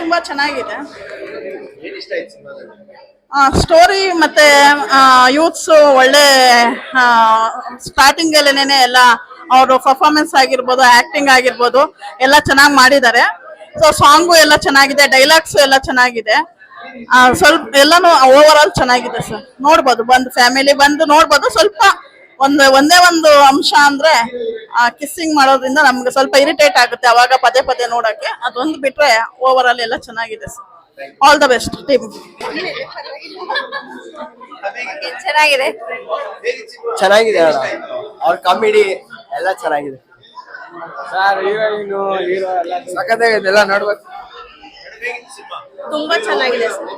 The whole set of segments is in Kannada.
ತುಂಬಾ ಚೆನ್ನಾಗಿದೆ. ಸ್ಟೋರಿ ಮತ್ತೆ ಯೂತ್ಸ್ ಒಳ್ಳೆ ಸ್ಟಾರ್ಟಿಂಗ್ ಅಲ್ಲೇನೆ ಎಲ್ಲ ಅವರು ಪರ್ಫಾರ್ಮೆನ್ಸ್ ಆಗಿರ್ಬೋದು ಆಕ್ಟಿಂಗ್ ಆಗಿರ್ಬೋದು ಎಲ್ಲ ಚೆನ್ನಾಗಿ ಮಾಡಿದ್ದಾರೆ. ಸೊ ಸಾಂಗು ಎಲ್ಲ ಚೆನ್ನಾಗಿದೆ ಡೈಲಾಗ್ಸ್ ಎಲ್ಲ ಚೆನ್ನಾಗಿದೆ. ಸ್ವಲ್ಪ ಎಲ್ಲಾನು ಓವರ್ ಆಲ್ ಚೆನ್ನಾಗಿದೆ ಸರ್ ನೋಡ್ಬೋದು ಬಂದು ಫ್ಯಾಮಿಲಿ ಬಂದು ನೋಡ್ಬೋದು ಸ್ವಲ್ಪ ಒಂದು ಒಂದೇ ಒಂದು ಅಂಶ ಅಂದ್ರೆ ಕಿಸ್ಸಿಂಗ್ ಮಾಡೋದ್ರಿಂದ ನಮ್ಗೆ ಸ್ವಲ್ಪ ಇರಿಟೇಟ್ ಆಗುತ್ತೆ ಅವಾಗ ಪದೇ ಪದೇ ನೋಡಕ್ಕೆ. ಅದೊಂದು ಬಿಟ್ರೆ ಓವರ್ ಆಲ್ ಎಲ್ಲ ಚೆನ್ನಾಗಿದೆ sir all the best team ಚೆನ್ನಾಗಿದೆ. ಚೆನ್ನಾಗಿದೆ ಅವ್ರ ಕಾಮಿಡಿ ಎಲ್ಲ ಚೆನ್ನಾಗಿದೆ. ಸರ್ ಹೀರೋಯಿನ್ ಹೀರೋ ಎಲ್ಲ ಸಖತ್ತಾಗಿದೆ ಎಲ್ಲ ನೋಡ್ಬೇಕು. ತುಂಬಾ ಚೆನ್ನಾಗಿದೆ ಸರ್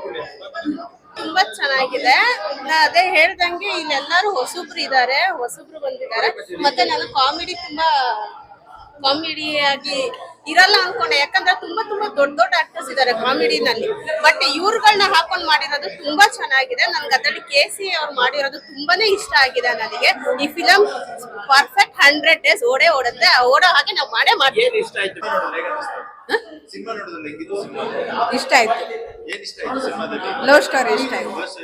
ತುಂಬಾ ಚೆನ್ನಾಗಿದೆ. ಅದೇ ಹೇಳ್ದಂಗೆ ಇಲ್ಲೆಲ್ಲಾರು ಹೊಸಬ್ರು ಇದ್ದಾರೆ ಹೊಸಬ್ರು ಬಂದಿದ್ದಾರೆ. ಮತ್ತೆ ನಾನು ಕಾಮಿಡಿ ತುಂಬಾ ಕಾಮಿಡಿ ಆಗಿ ಇರಲ್ಲ ಅನ್ಕೊಂಡೆ. ಯಾಕಂದ್ರೆ ತುಂಬಾ ತುಂಬಾ ದೊಡ್ಡ ದೊಡ್ಡ ಆಕ್ಟರ್ಸ್ ಇದ್ದಾರೆ ಕಾಮಿಡಿನಲ್ಲಿ. ಬಟ್ ಇವ್ರುಗಳನ್ನ ಹಾಕೊಂಡ್ ಮಾಡಿರೋದು ತುಂಬಾ ಚೆನ್ನಾಗಿದೆ. ನನ್ಗೆ ಅದರಲ್ಲಿ ಕೆ ಸಿ ಅವ್ರು ಮಾಡಿರೋದು ತುಂಬಾನೇ ಇಷ್ಟ ಆಗಿದೆ ನನಗೆ. ಈ ಫಿಲಂ ಪರ್ಫೆಕ್ಟ್ ಹಂಡ್ರೆಡ್ ಡೇಸ್ ಓಡೇ ಓಡುತ್ತೆ. ಓಡೋ ಹಾಗೆ ನಾವು ಮಾಡೇ ಮಾಡ್ತೀವಿ. ಇಷ್ಟ ಆಯ್ತು. ಇಷ್ಟ ಆಯ್ತು ಇಷ್ಟ ಆಯ್ತು. ಲವ್ ಸ್ಟೋರಿ ಇಷ್ಟ ಆಯ್ತು ಇಷ್ಟ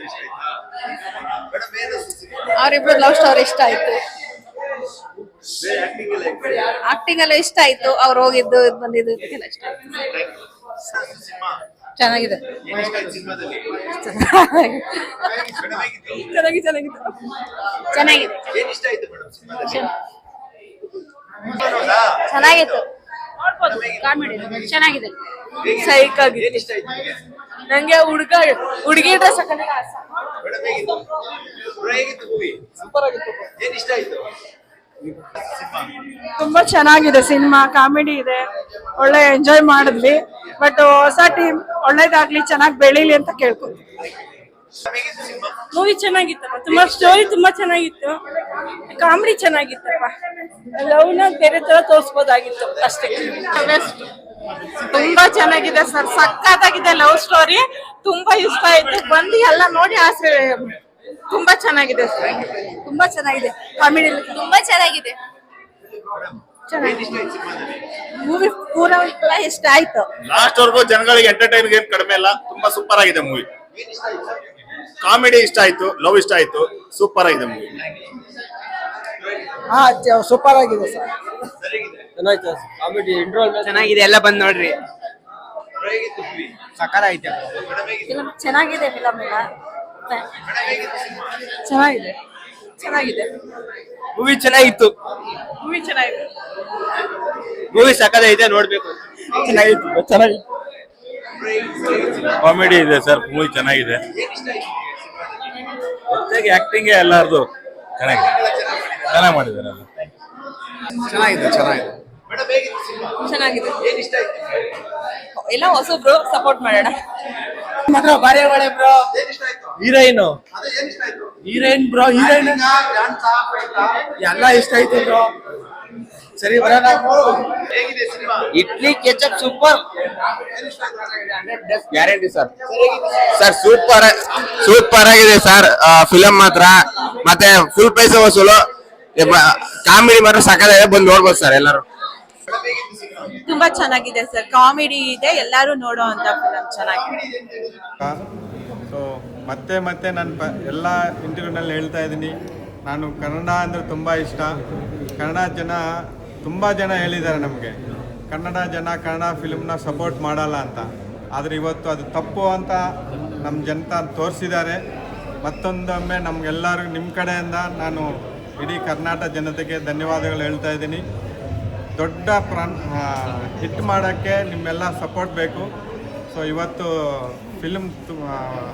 ಆಯ್ತಾ ಅವರಿಬ್ರು ಲವ್ ಸ್ಟೋರಿ ಇಷ್ಟ ಆಯ್ತು. ಆಕ್ಟಿಂಗ್ ಎಲ್ಲ ಇಷ್ಟ ಆಯ್ತು. ಅವ್ರು ಹೋಗಿದ್ದು ಇದ್ ಬಂದಿದ್ದು ಇಷ್ಟ ಆಯ್ತು. ಚೆನ್ನಾಗಿದೆ. ಇಷ್ಟ ಆಯ್ತು ಚೆನ್ನಾಗಿ ಚೆನ್ನಾಗಿತ್ತು ಚೆನ್ನಾಗಿದೆ. ಇಷ್ಟ ಆಯ್ತು? ಚೆನ್ನಾಗಿತ್ತು ಕಾಮಿಡಿ. ಚೆನ್ನಾಗಿದೆ? ಸೈಕ್ ಆಗಿದೆ. ನಂಗೆ ಹುಡುಗ ಹುಡುಗಿ ಡ್ರೆಸ್ ಸೂಪರ್ ಆಗಿತ್ತು ಏನ್ ಇಷ್ಟ ಆಯ್ತು ತುಂಬಾ ಚೆನ್ನಾಗಿದೆ ಸಿನಿಮಾ ಕಾಮಿಡಿ ಇದೆ. ಒಳ್ಳೆ ಎಂಜಾಯ್ ಮಾಡಿದ್ವಿ. ಬಟ್ ಹೊಸ ಟೀಮ್ ಒಳ್ಳೇದಾಗ್ಲಿ ಚೆನ್ನಾಗಿ ಬೆಳೀಲಿ ಅಂತ ಕೇಳ್ಕೊತೀವಿ ಹೇಗಿತ್ತು ಸಿನಿಮಾ ಮೂವಿ ಚೆನ್ನಾಗಿತ್ತಪ್ಪ. ತುಂಬಾ ಸ್ಟೋರಿ ತುಂಬಾ ಚೆನ್ನಾಗಿತ್ತು. ಕಾಮಿಡಿ ಚೆನ್ನಾಗಿತ್ತಪ್ಪ. ಲವ್ನ ಬೇರೆ ತರ ತೋರಿಸ್ಬೋದಾಗಿತ್ತು ಅಷ್ಟೇ. ತುಂಬಾ ಚೆನ್ನಾಗಿದೆ ಸರ್. ಸಕ್ಕತ್ತಾಗಿದೆ ಲವ್ ಸ್ಟೋರಿ. ತುಂಬಾ ಇಷ್ಟ ಆಯ್ತು. ಬಂದು ಎಲ್ಲ ನೋಡಿ ಆಸೆ ತುಂಬಾ ಚೆನ್ನಾಗಿದೆ ಸರ್. ತುಂಬಾ ಚೆನ್ನಾಗಿದೆ. ಕಾಮಿಡಿ ತುಂಬಾ ಚೆನ್ನಾಗಿದೆ. ಮೂವಿ ಪೂರ ಇಷ್ಟ ಆಯ್ತು. ಲಾಸ್ಟ್ ವರ್ಗು ಜನಗಳಿಗೆ ಎಂಟರ್ಟೈನ್ ಏನ್ ಕಡಿಮೆ ಇಲ್ಲ ತುಂಬಾ ಸೂಪರ್ ಆಗಿದೆ ಮೂವಿ ಏನ್ ಇಷ್ಟ ಆಯ್ತು. ಕಾಮಿಡಿ ಇಷ್ಟ ಆಯ್ತು. ಲವ್ ಇಷ್ಟ ಆಯ್ತು ಸೂಪರ್ ಆಗಿದೆ ಮೂವಿ ಹಾ ಸೂಪರ್ ಆಗಿದೆ ಸರ್. ಚೆನ್ನಾಯ್ತು ಕಾಮಿಡಿ ಇಂಟ್ರೋಲ್ ಚೆನ್ನಾಗಿದೆ ಎಲ್ಲ ಬಂದ್ ನೋಡ್ರಿ. ಸಕಾರ ಐತೆ ಚೆನ್ನಾಗಿದೆ ಫಿಲಮ್ ಎಲ್ಲ. ಚೆನ್ನಾಗಿದೆ. ಚೆನ್ನಾಗಿದೆ. ಮೂವಿ ಚೆನ್ನಾಗಿತ್ತು. ಮೂವಿ ಚೆನ್ನಾಗಿದೆ. ಮೂವಿ ಸಖತ್ ನೋಡ್ಬೇಕು. ಚೆನ್ನಾಗಿತ್ತು ಚೆನ್ನಾಗಿತ್ತು. ಕಾಮಿಡಿ ಇದೆ ಸರ್ ಮೂವಿ ಚೆನ್ನಾಗಿದೆ. ಜೊತೆಗೆ ಆಕ್ಟಿಂಗ್ ಎಲ್ಲಾರ್ದು ಚೆನ್ನಾಗಿದೆ. ಚೆನ್ನಾಗಿ ಮಾಡಿದ್ದಾರೆ. ಚೆನ್ನಾಗಿದೆ ಚೆನ್ನಾಗಿದೆ. ಚೆನ್ನಾಗಿದೆ. ಏನ್ ಇಷ್ಟ ಆಯ್ತು ನಿಮಗೆ? ಎಲ್ಲ ಹೊಸಬ್ರು ಸಪೋರ್ಟ್ ಮಾಡೋಣ. ಮಾತ್ರ ಬಾರೆ ಬ್ರೋ ಏನ್ ಇಷ್ಟ ಆಯ್ತು? ಹೀರೋಯಿನ್. ಅದೇ ಏನ್ ಇಷ್ಟ ಆಯ್ತು? Heroine bro heroine. ಎಲ್ಲ ಇಷ್ಟ ಆಯ್ತು ಬ್ರೋ ಸರಿ ಬರೋಣ. Idli ketchup super guarantee sir sir super super ಆಗಿದೆ ಸರ್ ಫಿಲಂ ಮಾತ್ರ. ಮತ್ತೆ ಫುಲ್ ಪೈಸ ವಸೂಲು ಕಾಮಿಡಿ ಮಾತ್ರ ಸಕ್ಕತ್ತಾಗಿದೆ ಬಂದು ನೋಡ್ಬೋದು ಸರ್ ಎಲ್ಲರೂ. ತುಂಬಾ ಚೆನ್ನಾಗಿದೆ ಸರ್. ಕಾಮಿಡಿ ಇದೆ, ಎಲ್ಲರೂ ನೋಡೋ ಅಂತ ಫಿಲಮ್ ಚೆನ್ನಾಗಿದೆ. ಸೊ ಮತ್ತೆ ಮತ್ತೆ ನಾನು ಪ ಎಲ್ಲ ಇಂಟರ್ವ್ಯೂನಲ್ಲಿ ಹೇಳ್ತಾ ಇದ್ದೀನಿ. ನಾನು ಕನ್ನಡ ಅಂದರೆ ತುಂಬ ಇಷ್ಟ. ಕನ್ನಡ ಜನ, ತುಂಬ ಜನ ಹೇಳಿದ್ದಾರೆ ನಮಗೆ. ಕನ್ನಡ ಜನ ಕನ್ನಡ ಫಿಲ್ಮ್ನ ಸಪೋರ್ಟ್ ಮಾಡಲ್ಲ ಅಂತ. ಆದರೆ ಇವತ್ತು ಅದು ತಪ್ಪು ಅಂತ ನಮ್ಮ ಜನತ ತೋರಿಸಿದ್ದಾರೆ. ಮತ್ತೊಂದೊಮ್ಮೆ ನಮಗೆಲ್ಲರಿಗೂ ನಿಮ್ಮ ಕಡೆಯಿಂದ ನಾನು ಇಡೀ ಕರ್ನಾಟಕ ಜನತೆಗೆ ಧನ್ಯವಾದಗಳು ಹೇಳ್ತಾ ಇದ್ದೀನಿ. ದೊಡ್ಡ ಪ್ರಾನ್ ಹಿಟ್ ಮಾಡೋಕ್ಕೆ ನಿಮ್ಮೆಲ್ಲ ಸಪೋರ್ಟ್ ಬೇಕು. ಸೊ ಇವತ್ತು ಫಿಲ್ಮ್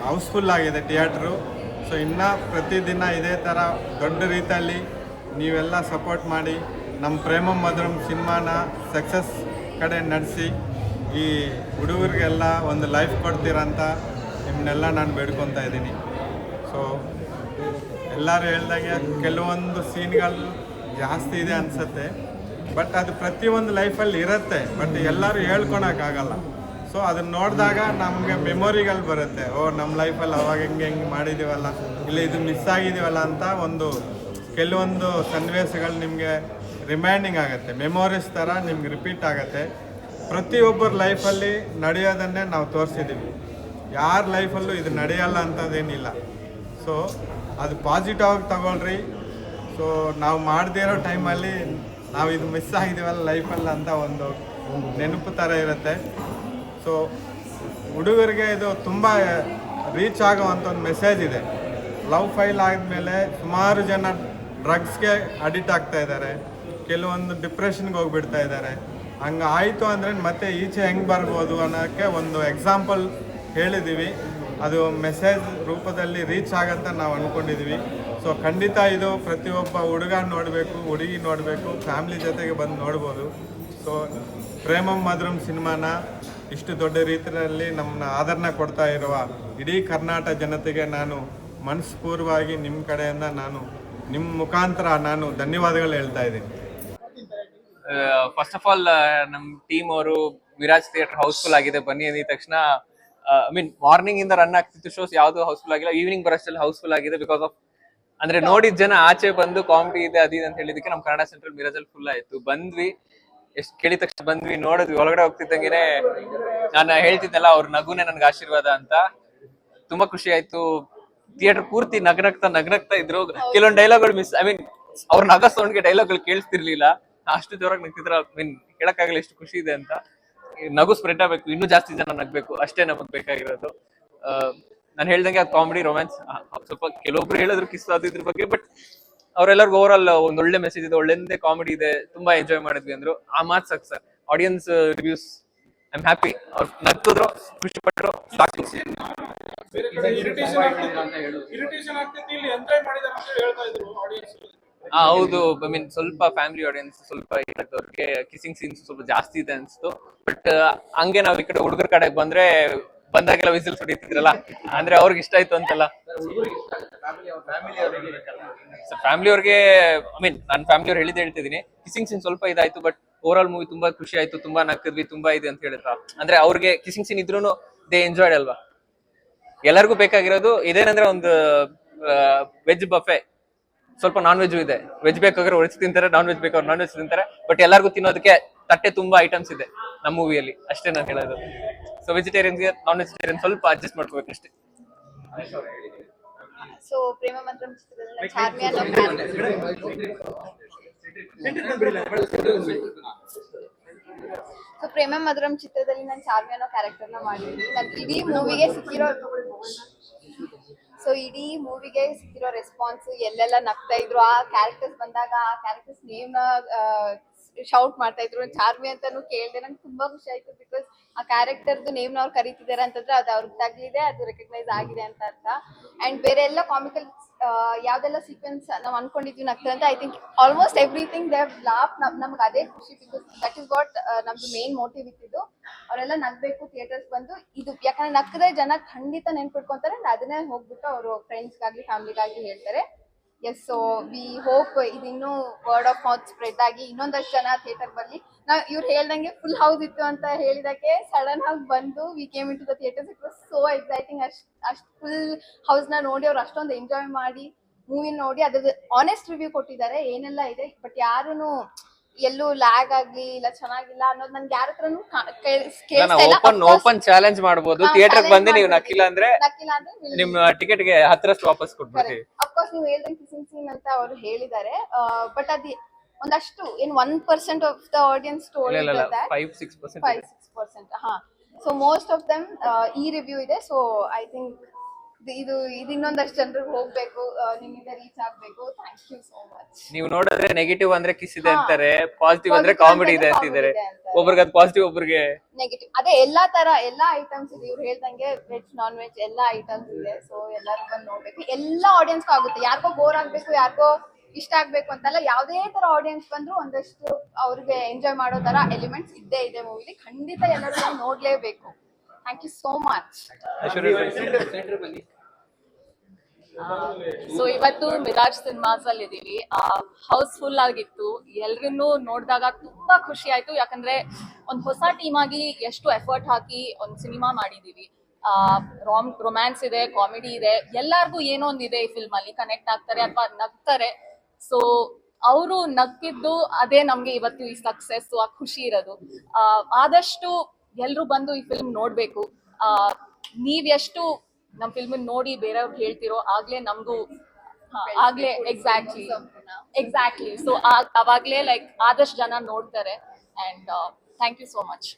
ಹೌಸ್ಫುಲ್ ಆಗಿದೆ ಥಿಯೇಟ್ರು ಸೊ ಇನ್ನೂ ಪ್ರತಿದಿನ ಇದೇ ಥರ ದೊಡ್ಡ ರೀತಿಯಲ್ಲಿ ನೀವೆಲ್ಲ ಸಪೋರ್ಟ್ ಮಾಡಿ ನಮ್ಮ ಪ್ರೇಮ ಮಧುರಂ ಸಿನಿಮಾನ ಸಕ್ಸಸ್ ಕಡೆ ನಡೆಸಿ ಈ ಹುಡುಗರಿಗೆಲ್ಲ ಒಂದು ಲೈಫ್ ಕೊಡ್ತೀರಂತ ನಿಮ್ಮನ್ನೆಲ್ಲ ನಾನು ಬೇಡ್ಕೊತಾ ಇದ್ದೀನಿ. ಸೊ ಎಲ್ಲರೂ ಹೇಳ್ದಂಗೆ ಕೆಲವೊಂದು ಸೀನ್ಗಳು ಜಾಸ್ತಿ ಇದೆ ಅನಿಸುತ್ತೆ. ಬಟ್ ಅದು ಪ್ರತಿಯೊಂದು ಲೈಫಲ್ಲಿ ಇರುತ್ತೆ ಬಟ್ ಎಲ್ಲರೂ ಹೇಳ್ಕೊಳಕ್ಕಾಗಲ್ಲ ಸೊ ಅದನ್ನ ನೋಡಿದಾಗ ನಮಗೆ ಮೆಮೊರಿಗಳು ಬರುತ್ತೆ. ಓ ನಮ್ಮ ಲೈಫಲ್ಲಿ ಅವಾಗ ಹೆಂಗೆ ಹೆಂಗೆ ಮಾಡಿದೀವಲ್ಲ, ಇಲ್ಲ ಇದು ಮಿಸ್ ಆಗಿದೀವಲ್ಲ ಅಂತ ಒಂದು ಕೆಲವೊಂದು ಸನ್ನಿವೇಶಗಳು ನಿಮಗೆ ರಿಮೈಂಡಿಂಗ್ ಆಗುತ್ತೆ. ಮೆಮೊರೀಸ್ ಥರ ನಿಮ್ಗೆ ರಿಪೀಟ್ ಆಗುತ್ತೆ. ಪ್ರತಿಯೊಬ್ಬರ ಲೈಫಲ್ಲಿ ನಡೆಯೋದನ್ನೇ ನಾವು ತೋರಿಸಿದ್ದೀವಿ ಯಾರ ಲೈಫಲ್ಲೂ ಇದು ನಡೆಯಲ್ಲ ಅಂತದೇನಿಲ್ಲ. ಸೊ ಅದು ಪಾಸಿಟಿವ್ ಆಗಿ ತಗೊಳ್ರಿ. ಸೊ ನಾವು ಮಾಡದೇ ಇರೋ ಟೈಮಲ್ಲಿ ನಾವು ಇದು ಮಿಸ್ ಆಗಿದ್ದೀವಲ್ಲ ಲೈಫಲ್ಲಿ ಅಂತ ಒಂದು ನೆನಪು ಥರ ಇರುತ್ತೆ. ಸೊ ಹುಡುಗರಿಗೆ ಇದು ತುಂಬ ರೀಚ್ ಆಗೋವಂಥ ಒಂದು ಮೆಸೇಜ್ ಇದೆ. ಲವ್ ಫೈಲ್ ಆದಮೇಲೆ ಸುಮಾರು ಜನ ಡ್ರಗ್ಸ್ಗೆ ಅಡಿಕ್ಟ್ ಆಗ್ತಾ ಇದ್ದಾರೆ. ಕೆಲವೊಂದು ಡಿಪ್ರೆಷನ್ಗೆ ಹೋಗ್ಬಿಡ್ತಾ ಇದ್ದಾರೆ. ಹಂಗೆ ಆಯಿತು ಅಂದರೆ ಮತ್ತೆ ಈಚೆ ಹೆಂಗೆ ಬರ್ಬೋದು ಅನ್ನೋಕ್ಕೆ ಒಂದು ಎಕ್ಸಾಂಪಲ್ ಹೇಳಿದ್ದೀವಿ ಅದು ಮೆಸೇಜ್ ರೂಪದಲ್ಲಿ ರೀಚ್ ಆಗಂತ ನಾವು ಅಂದ್ಕೊಂಡಿದ್ದೀವಿ ಸೊ ಖಂಡಿತ ಇದು ಪ್ರತಿಯೊಬ್ಬ ಹುಡುಗ ನೋಡಬೇಕು, ಹುಡುಗಿ ನೋಡಬೇಕು, ಫ್ಯಾಮ್ಲಿ ಜೊತೆಗೆ ಬಂದು ನೋಡ್ಬೋದು. ಸೊ ಪ್ರೇಮಂ ಮಧುರಂ ಸಿನಿಮಾನ ಇಷ್ಟು ದೊಡ್ಡ ರೀತಿಯಲ್ಲಿ ನಮ್ಮನ್ನ ಆದರಣ ಕೊಡ್ತಾ ಇರುವ ಇಡೀ ಕರ್ನಾಟಕ ಜನತೆಗೆ ನಾನು ಮನಸ್ಪೂರ್ವವಾಗಿ ನಿಮ್ಮ ಕಡೆಯಿಂದ ನಾನು ನಿಮ್ಮ ಮುಖಾಂತರ ನಾನು ಧನ್ಯವಾದಗಳು ಹೇಳ್ತಾ ಇದ್ದೀನಿ. ಫಸ್ಟ್ ಆಫ್ ಆಲ್ ನಮ್ಮ ಟೀಮ್ ಅವರು ಮಿರಾಜ್ ಥಿಯೇಟರ್ ಹೌಸ್ಫುಲ್ ಆಗಿದೆ. ಬನ್ನಿ ಅಂದಿದ ತಕ್ಷಣ ಐ ಮೀನ್ ಮಾರ್ನಿಂಗ್ ಇಂದ ರನ್ ಆಗ್ತಿತ್ತು ಶೋಸ್ ಯಾವುದು ಹೌಸ್ಫುಲ್ ಆಗಿಲ್ಲ. ಈವ್ನಿಂಗ್ ಬರೋಷ್ಟಲ್ಲಿ ಹೌಸ್ಫುಲ್ ಆಗಿದೆ ಬಿಕಾಸ್ ಆಫ್ ಅಂದ್ರೆ ನೋಡಿದ ಜನ ಆಚೆ ಬಂದು ಕಾಮಿಡಿ ಇದೆ ಅದು ಅಂತ ಹೇಳಿದಕ್ಕೆ ನಮ್ ಕನ್ನಡ ಸೆಂಟ್ರಲ್ ಮಿರಜಲ್ ಫುಲ್ ಆಯ್ತು. ಬಂದ್ವಿ ಎಷ್ಟು ಕೇಳಿದ ತಕ್ಷಣ ಬಂದ್ವಿ ನೋಡಿದ್ವಿ ಒಳಗಡೆ ಹೋಗ್ತಿದ್ದಂಗೆ ನಾನು ಹೇಳ್ತಿದ್ದೆಲ್ಲ ಅವ್ರ ನಗುನೆ ನನ್ಗೆ ಆಶೀರ್ವಾದ ಅಂತ. ತುಂಬಾ ಖುಷಿ ಆಯ್ತು. ಥಿಯೇಟರ್ ಪೂರ್ತಿ ನಗ್ನಗ್ತಾ ನಗ್ನಗ್ತಾ ಇದ್ರು. ಕೆಲವೊಂದು ಡೈಲಾಗ್ಗಳು ಮಿಸ್ ಐ ಮೀನ್ ಅವ್ರ ನಗ ಸೌಂಡ್ಗೆ ಡೈಲಾಗ್ಗಳು ಕೇಳಿಸ್ತಿರ್ಲಿಲ್ಲ. ಅಷ್ಟು ಜೋರಾಗಿ ನಗ್ತಿದ್ರ ಮೀನ್ ಹೇಳಕ್ಕಾಗಲ್ಲ ಎಷ್ಟು ಖುಷಿ ಇದೆ ಅಂತ. ನಗು ಸ್ಪ್ರೆಡ್ ಆಗ್ಬೇಕು ಇನ್ನೂ ಜಾಸ್ತಿ ಜನ ನಗ್ಬೇಕು ಅಷ್ಟೇ ನಮಗ್ ಬೇಕಾಗಿರೋದು. ನಾನು ಹೇಳ್ದಂಗೆ ಅದು ಕಾಮಿಡಿ ರೊಮ್ಯಾನ್ಸ್ ಸ್ವಲ್ಪ ಕೆಲವೊಬ್ರು ಹೇಳಿದ್ರು ಕಿಸ್ ಅದು ಇದ್ರ ಬಗ್ಗೆ ಬಟ್ ಅವರೆಲ್ಲರಿಗೂ ಓವರ್ ಆಲ್ ಒಂದ್ ಒಳ್ಳೆ ಮೆಸೇಜ್ ಇದೆ ಒಳ್ಳೆಂದೇ ಕಾಮಿಡಿ ಇದೆ ತುಂಬಾ ಎಂಜಾಯ್ ಮಾಡಿದ್ವಿ ಅಂದ್ರು. ಆ ಮಾತ್ ಸಾಕು sir. Audience reviews I am happy ಅವ್ರು ನಗ್ತಿದ್ರು ಖುಷಿ ಪಟ್ಟರು ಸಾಕು ಆ, ಹೌದು. ಐ ಮೀನ್ ಸ್ವಲ್ಪ ಫ್ಯಾಮಿಲಿ ಆಡಿಯನ್ಸ್ ಸ್ವಲ್ಪ ಇರೋದವ್ರಿಗೆ ಕಿಸಿಂಗ್ ಸೀನ್ಸ್ ಸ್ವಲ್ಪ ಜಾಸ್ತಿ ಇದೆ ಅನ್ಸ್ತು. ಬಟ್ ಹಂಗೆ ನಾವ್ ಈ ಕಡೆ ಹುಡುಗರ ಕಡೆಗೆ ಬಂದ್ರೆ ಬಂದಾಗೆಲ್ಲ ವಿಸಿಲ್ ಸುಡಿತಿದ್ರಲ್ಲ ಅಂದ್ರೆ ಅವ್ರಿಗೆ ಇಷ್ಟ ಆಯ್ತು ಅಂತಲ್ಲ? ಫ್ಯಾಮಿಲಿ ಅವ್ರಿಗೆ ಐ ಮೀನ್ ನನ್ನ ಫ್ಯಾಮಿಲಿ ಅವ್ರು ಹೇಳಿದ್ ಹೇಳ್ತಿದೀನಿ ಕಿಸಿಂಗ್ ಸೀನ್ ಸ್ವಲ್ಪ ಇದಾಯ್ತು ಬಟ್ ಓವರ್ ಮೂವಿ ತುಂಬಾ ಖುಷಿ ಆಯ್ತು, ತುಂಬಾ ನಕ್ಕದ್ವಿ ತುಂಬಾ ಇದೆ ಅಂತ ಹೇಳಿದ್ರ? ಅಂದ್ರೆ ಅವ್ರಿಗೆ ಕಿಸಿಂಗ್ ಸೀನ್ ಇದ್ರು ದೇ ಎಂಜಾಯ್ಡ್ ಅಲ್ವಾ? ಎಲ್ಲರಿಗೂ ಬೇಕಾಗಿರೋದು ಇದೇನಂದ್ರೆ ಒಂದು ವೆಜ್ ಬಫೆ ಸ್ವಲ್ಪ ನಾನ್ ವೆಜ್ ಇದೆ. ವೆಜ್ ಬೇಕಾದ್ರೆ ಒಳಿಸಿ ತಿಂತಾರೆ ನಾನ್ ವೆಜ್ ಬೇಕಾದ್ರೆ ನಾನ್ ವೆಜ್ ತಿಂತಾರೆ ಬಟ್ ಎಲ್ಲರಿಗೂ ತಿನ್ನೋದಕ್ಕೆ ತಟ್ಟೆ ತುಂಬಾ ಐಟಮ್ಸ್ ಇದೆ ನಮ್ಮ ಮೂವಿಯಲ್ಲಿ ಅಷ್ಟೇ ನಾನು ಹೇಳೋದು. ಸೊ ವೆಜಿಟೇರಿಯನ್ಗೆ ನಾನ್ ವೆಜಿಟೇರಿಯನ್ ಸ್ವಲ್ಪ ಅಡ್ಜಸ್ಟ್ ಮಾಡ್ಕೋಬೇಕು ಅಷ್ಟೇ ಸೊ ಪ್ರೇಮ ಚಿತ್ರದಲ್ಲಿ ಸೊ ಮಧುರಂ ಚಿತ್ರದಲ್ಲಿ ನಾನು ಚಾರ್ಮಿ ಅನ್ನೋ ಕ್ಯಾರೆಕ್ಟರ್ನ ಮಾಡಿದ್ದೀನಿ. ನನ್ ಇಡೀ ಮೂವಿಗೆ ಸಿಕ್ಕಿರೋ ಸೊ ಇಡೀ ಮೂವಿಗೆ ಸಿಕ್ಕಿರೋ ರೆಸ್ಪಾನ್ಸ್ ಎಲ್ಲೆಲ್ಲ ನಗ್ತಾ ಇದ್ರು. ಆ ಕ್ಯಾರೆಕ್ಟರ್ಸ್ ಬಂದಾಗ, ಆ ಕ್ಯಾರೆಕ್ಟರ್ಸ್ ನೇಮ್ನ ಶೌಟ್ ಮಾಡ್ತಾ ಇದ್ರು. ಚಾರ್ಮಿ ಅಂತಾನು ಕೇಳಿದೆ. ನಂಗೆ ತುಂಬಾ ಖುಷಿ ಆಯ್ತು ಬಿಕಾಸ್ ಆ ಕ್ಯಾರೆಕ್ಟರ್ದು ನೇಮ್ ಅವ್ರು ಕರಿತಿದ್ದಾರೆ ಅಂತಂದ್ರೆ ಅದು ಅವ್ರಿಗೆ ತಗ್ಲಿದೆ, ಅದು ರೆಕಗ್ನೈಸ್ ಆಗಿದೆ ಅಂತ ಅರ್ಥ. ಅಂಡ್ ಬೇರೆ ಎಲ್ಲ ಕಾಮಿಕಲ್ ಯಾವ್ದೆಲ್ಲ ಸೀಕ್ವೆನ್ಸ್ ನಾವು ಅನ್ಕೊಂಡಿದ್ವಿ ನಗ್ತಾರೆ ಅಂತ I think almost everything they laugh ನಮ್ಗೆ ಅದೇ ಖುಷಿ ಬಿಕಾಸ್ ದಟ್ ಇಸ್ ವಾಟ್ ನಮ್ದು ಮೇನ್ ಮೋಟಿವ್ ಇತ್ತಿದ್ದು. ಅವರೆಲ್ಲ ನಗ್ಬೇಕು ಥಿಯೇಟರ್ಸ್ ಬಂದು ಇದು ಯಾಕಂದ್ರೆ ನಕ್ಕದೆ ಜನ ಖಂಡಿತ ನೆನ್ಪಿಟ್ಕೊಂತಾರೆ ಅದನ್ನೇ ಹೋಗ್ಬಿಟ್ಟು ಅವರು ಫ್ರೆಂಡ್ಸ್ಗಾಗ್ಲಿ ಫ್ಯಾಮಿಲಿಗಾಗ್ಲಿ ಹೇಳ್ತಾರೆ. ಎಸ್ ಸೊ ವಿ ಹೋಪ್ ಇದಿನ್ನೂ ವರ್ಡ್ ಆಫ್ ಮೌತ್ ಸ್ಪ್ರೆಡ್ ಆಗಿ ಇನ್ನೊಂದಷ್ಟು ಜನ ಥಿಯೇಟರ್ ಬರ್ಲಿ. ನಾವ್ ಇವ್ರು ಹೇಳ್ದಂಗೆ ಫುಲ್ ಹೌಸ್ ಇತ್ತು ಅಂತ ಹೇಳಿದಕ್ಕೆ ಸಡನ್ ಆಗಿ ಬಂದು we came in to the theatres it was so exciting ಅಷ್ಟ್ ಅಷ್ಟ್ ಫುಲ್ ಹೌಸ್ನ ನೋಡಿ ಅವ್ರು ಅಷ್ಟೊಂದು ಎಂಜಾಯ್ ಮಾಡಿ ಮೂವಿ ನೋಡಿ ಅದ್ರದ್ದು ಆನೆಸ್ಟ್ ರಿವ್ಯೂ ಕೊಟ್ಟಿದ್ದಾರೆ. ಏನೆಲ್ಲ ಇದೆ? ಬಟ್ ಯಾರುನು ಎಲ್ಲೂ ಲ್ಯಾಗ್ ಆಗ್ಲಿ ಇಲ್ಲ ಚೆನ್ನಾಗಿಲ್ಲ ಅನ್ನೋದು ನನ್ಗೆ ಯಾರ ಹತ್ರನು ಕೇಳಿಸ್ತಾ ಇಲ್ಲ. ಓಪನ್ ಓಪನ್ ಚಾಲೆಂಜ್ ಮಾಡಬಹುದು ಥಿಯೇಟರ್ ಬಂದು ನೀವು ನಕ್ಕಿಲ್ಲ ಅಂದ್ರೆ ನಕ್ಕಿಲ್ಲ ಅಂದ್ರೆ ಗೆ ಹತ್ತರಷ್ಟು ವಾಪಸ್ ಕೊಟ್ಬಿಡ್ತೀವಿ ಅಫ್ಕೋರ್ಸ್ ನೀವು ಹೇಳಿದ್ರೆ ಕಿಸಿಂಗ್ ಸೀನ್ ಅಂತ ಅವರು ಹೇಳಿದ್ದಾರೆ. ಬಟ್ ಅದು ಒಂದಷ್ಟು ಏನ್ one percent of the audience five six percent ಹಾ. ಸೊ ಮೋಸ್ಟ್ ಆಫ್ ದಮ್ ಈ ರಿವ್ಯೂ ಇದೆ. ಸೊ ಐ ಥಿಂಕ್ ಇದು ಇದು ಇನ್ನೊಂದಷ್ಟು ಜನರಿಗೆ ಹೋಗ್ಬೇಕು ನಿಮ್ಮಿಂದ ರೀಚ್ ಆಗ್ಬೇಕು. ಥ್ಯಾಂಕ್ ಯು ಸೋ ಮಚ್ ನೀವು ನೋಡಿದ್ರೆ ನೆಗೆಟಿವ್ ಅಂದ್ರೆ ಕಿಸ್ ಇದೆ ಅಂತಾರೆ ಪಾಸಿಟಿವ್ ಅಂದ್ರೆ ಕಾಮಿಡಿ ಇದೆ ಅಂತಿದ್ದಾರೆ. ಒಬ್ರಿಗೆ ಅದು ಪಾಸಿಟಿವ್ ಒಬ್ರಿಗೆ ನೆಗೆಟಿವ್ ಅದೇ ಎಲ್ಲಾ ತರ ಎಲ್ಲಾ ಐಟಮ್ಸ್ ಇದೆ. ಇವ್ರು ಹೇಳ್ದಂಗೆ ವೆಜ್ ನಾನ್ ವೆಜ್ ಎಲ್ಲಾ ಐಟಮ್ಸ್ ಇದೆ. ಸೊ ಎಲ್ಲರೂ ಬಂದು ನೋಡ್ಬೇಕು. ಎಲ್ಲಾ ಆಡಿಯನ್ಸ್ ಆಗುತ್ತೆ. ಯಾರಿಗೋ ಬೋರ್ ಆಗ್ಬೇಕು ಯಾರಿಗೋ ಇಷ್ಟ ಆಗ್ಬೇಕು ಅಂತಲ್ಲ ಯಾವುದೇ ತರ ಆಡಿಯನ್ಸ್ ಬಂದ್ರು ಒಂದಷ್ಟು ಅವ್ರಿಗೆ ಎಂಜಾಯ್ ಮಾಡೋ ತರ ಎಲಿಮೆಂಟ್ಸ್ ಇದ್ದೇ ಇದೆ ಮೂವಿಲಿ ಖಂಡಿತ ಎಲ್ಲರೂ ನೋಡ್ಲೇಬೇಕು. Thank you so much so ಇವತ್ತು ಮಿರಾಜ್ ಸಿನಿಮಾಸ್ ಅಲ್ಲಿ ಇದೀವಿ. ಹೌಸ್ಫುಲ್ ಆಗಿತ್ತು. ಎಲ್ರನ್ನೂ ನೋಡಿದಾಗ ತುಂಬಾ ಖುಷಿ ಆಯ್ತು. ಯಾಕಂದ್ರೆ ಒಂದು ಹೊಸ ಟೀಮ್ ಆಗಿ ಎಷ್ಟು ಎಫರ್ಟ್ ಹಾಕಿ ಒಂದ್ ಸಿನಿಮಾ ಮಾಡಿದೀವಿ. ರಾಮ್ ರೊಮ್ಯಾನ್ಸ್ ಇದೆ ಕಾಮಿಡಿ ಇದೆ. ಎಲ್ಲಾರ್ಗೂ ಏನೋ ಒಂದಿದೆ ಈ ಫಿಲ್ಮ್ ಅಲ್ಲಿ. ಕನೆಕ್ಟ್ ಆಗ್ತಾರೆ ಅಥವಾ ನಗ್ತಾರೆ. ಸೊ ಅವರು ನಕ್ಕಿದ್ದು ಅದೇ ನಮ್ಗೆ ಇವತ್ತು ಈ ಸಕ್ಸಸ್ ಆ ಖುಷಿ ಇರೋದು. ಆ, ಆದಷ್ಟು ಎಲ್ರು ಬಂದು ಈ ಫಿಲ್ಮ್ ನೋಡ್ಬೇಕು. ಆ, ನೀವ್ ಎಷ್ಟು ನಮ್ ಫಿಲ್ಮ್ ನೋಡಿ ಬೇರೆಯವ್ರಿಗೆ ಹೇಳ್ತಿರೋ ಆಗ್ಲೇ ನಮಗೂ ಆಗ್ಲೇ ಎಕ್ಸಾಕ್ಟ್ಲಿ ಎಕ್ಸಾಕ್ಟ್ಲಿ ಸೊ ಅವಾಗ್ಲೇ ಲೈಕ್ ಆದಷ್ಟು ಜನ ನೋಡ್ತಾರೆ. And thank you so much